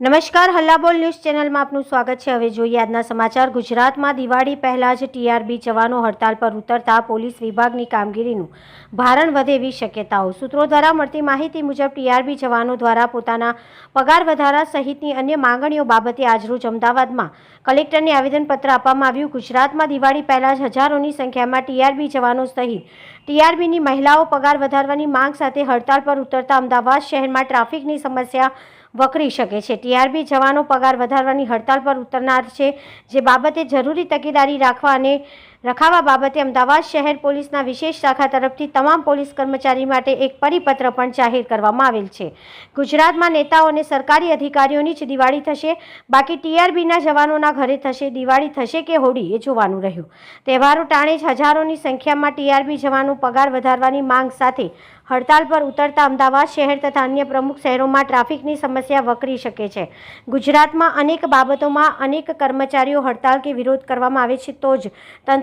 નમસ્કાર, હલ્લાબોલ ન્યૂઝ ચેનલમાં આપનું સ્વાગત છે. હવે જોઈએ આજના સમાચાર. ગુજરાતમાં દિવાળી પહેલા જ ટીઆરબી જવાનો હડતાલ પર ઉતરતા પોલીસ વિભાગની કામગીરીનું ભારણ વધે એવી શક્યતાઓ. સૂત્રો દ્વારા મળતી માહિતી મુજબ ટીઆરબી જવાનો દ્વારા પોતાના પગાર વધારા સહિતની અન્ય માંગણીઓ બાબતે આજરોજ અમદાવાદમાં કલેક્ટરને આવેદનપત્ર આપવામાં આવ્યું. ગુજરાતમાં દિવાળી પહેલાં જ હજારોની સંખ્યામાં ટીઆરબી જવાનો સહિત ટીઆરબીની મહિલાઓ પગાર વધારવાની માંગ સાથે હડતાલ પર ઉતરતા અમદાવાદ શહેરમાં ટ્રાફિકની સમસ્યા વકરી શકે છે. ટીઆરબી જવાનો પગાર વધારવાની હડતાલ પર ઉતરનાર છે. જે બાબતે જરૂરી તકેદારી રાખવા અને રખાવા બાબતે અમદાવાદ શહેર પોલીસના વિશેષ શાખા તરફથી તમામ પોલીસ કર્મચારી માટે એક પરિપત્ર પણ જાહેર કરવામાં આવેલ છે. ગુજરાતમાં નેતાઓ અને સરકારી અધિકારીઓની જ દિવાળી થશે. બાકી ટીઆરબીના જવાનોના ઘરે થશે. દિવાળી થશે કે હોળી એ જોવાનું રહ્યું. તહેવારો ટાણે જ હજારોની સંખ્યામાં ટીઆરબી જવાનો પગાર વધારવાની માંગ સાથે હડતાલ પર ઉતરતા અમદાવાદ શહેર તથા અન્ય પ્રમુખ શહેરોમાં ટ્રાફિકની સમસ્યા વકરી શકે છે. ગુજરાતમાં અનેક બાબતોમાં અનેક કર્મચારીઓ હડતાલ કે વિરોધ કરવામાં આવે છે તો જ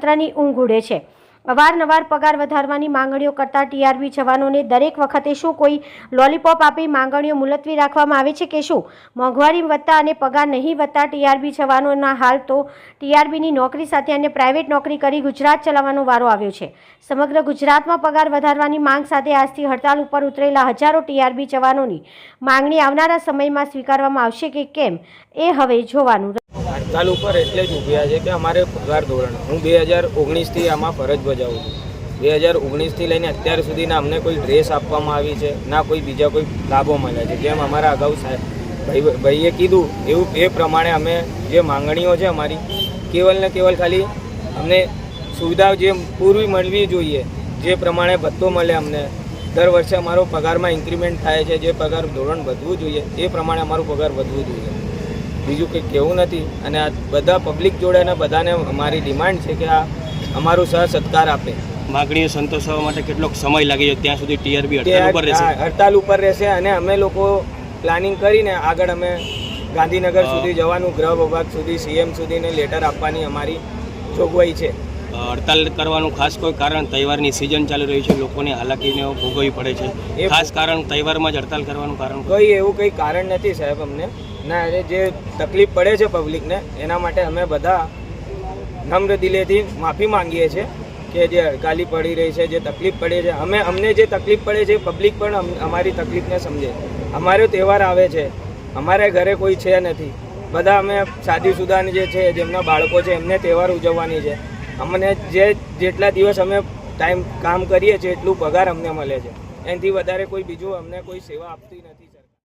તંત્રની ઊંઘ ઉડે છે. અવારનવાર પગાર વધારવાની માંગણીઓ કરતા ટીઆરબી જવાનોને દરેક વખતે શું કોઈ લોલીપોપ આપી માંગણીઓ મુલતવી રાખવામાં આવે છે કે શું? મોંઘવારી વધતા અને પગાર નહીં વધતા ટીઆરબી જવાનોના હાલ તો ટીઆરબીની નોકરી સાથે અને પ્રાઇવેટ નોકરી કરી ગુજરાત ચલાવવાનો વારો આવ્યો છે. સમગ્ર ગુજરાતમાં પગાર વધારવાની માંગ સાથે આજથી હડતાલ ઉપર ઉતરેલા હજારો ટીઆરબી જવાનોની માંગણી આવનારા સમયમાં સ્વીકારવામાં આવશે કે કેમ? એ હવે જોવાનું. હડતાલ ઉપર એટલે જ ઊભ્યા છે કે અમારે પગાર ધોરણ. હું બે હજાર ઓગણીસથી આમાં ફરજ બજાવું છું. બે હજાર ઓગણીસથી લઈને અત્યાર સુધીના અમને કોઈ ડ્રેસ આપવામાં આવી છે, ના કોઈ બીજા કોઈ લાભો મળ્યા છે. જેમ અમારા અગાઉ સાહેબ ભાઈ ભાઈએ કીધું, એવું એ પ્રમાણે અમે જે માંગણીઓ છે અમારી, કેવલ ને કેવલ ખાલી અમને સુવિધા જે પૂરવી મળવી જોઈએ, જે પ્રમાણે ભથ્થો મળે અમને. દર વર્ષે અમારો પગારમાં ઇન્ક્રીમેન્ટ થાય છે, જે પગાર ધોરણ વધવું જોઈએ, એ પ્રમાણે અમારો પગાર વધવું જોઈએ. બીજું કંઈ કહેવું નથી. અને આ બધા પબ્લિક જોડે બધાને અમારી ડિમાન્ડ છે કે આ અમારું સહ સત્કાર આપે. માગણીઓ સંતોષવા માટે કેટલોક સમય લાગી જાય ત્યાં સુધી ટીઆરબી હડતાલ ઉપર રહેશે. હડતાલ ઉપર રહેશે અને અમે લોકો પ્લાનિંગ કરીને આગળ અમે ગાંધીનગર સુધી જવાનું ગૃહ વિભાગ સુધી સીએમ સુધીને લેટર આપવાની અમારી જોગવાઈ છે. હડતાલ કરવાનું ખાસ કોઈ કારણ તહેવારની સિઝન ચાલી રહી છે લોકોને હાલાકીને ભોગવવી પડે છે. ખાસ કારણ તહેવારમાં જ હડતાલ કરવાનું કારણ કોઈ એવું કંઈ કારણ નથી સાહેબ અમને. ના એ જે તકલીફ પડે છે પબ્લિકને એના માટે અમે બધા નમ્ર દિલેથી માફી માંગીએ છીએ કે જે હડકાલી પડી રહી છે જે તકલીફ પડે છે. અમે અમને જે તકલીફ પડે છે પબ્લિક પણ અમારી તકલીફને સમજે. અમારો તહેવાર આવે છે. અમારે ઘરે કોઈ છે નથી. બધા અમે શાદીશુદાને જે છે જેમના બાળકો છે એમને તહેવાર ઉજવવાની છે. અમને જે જેટલા દિવસ અમે ટાઈમ કામ કરીએ છીએ, એટલું પગાર અમને મળે છે. એનાથી વધારે કોઈ બીજું અમને કોઈ સેવા આપતી નથી.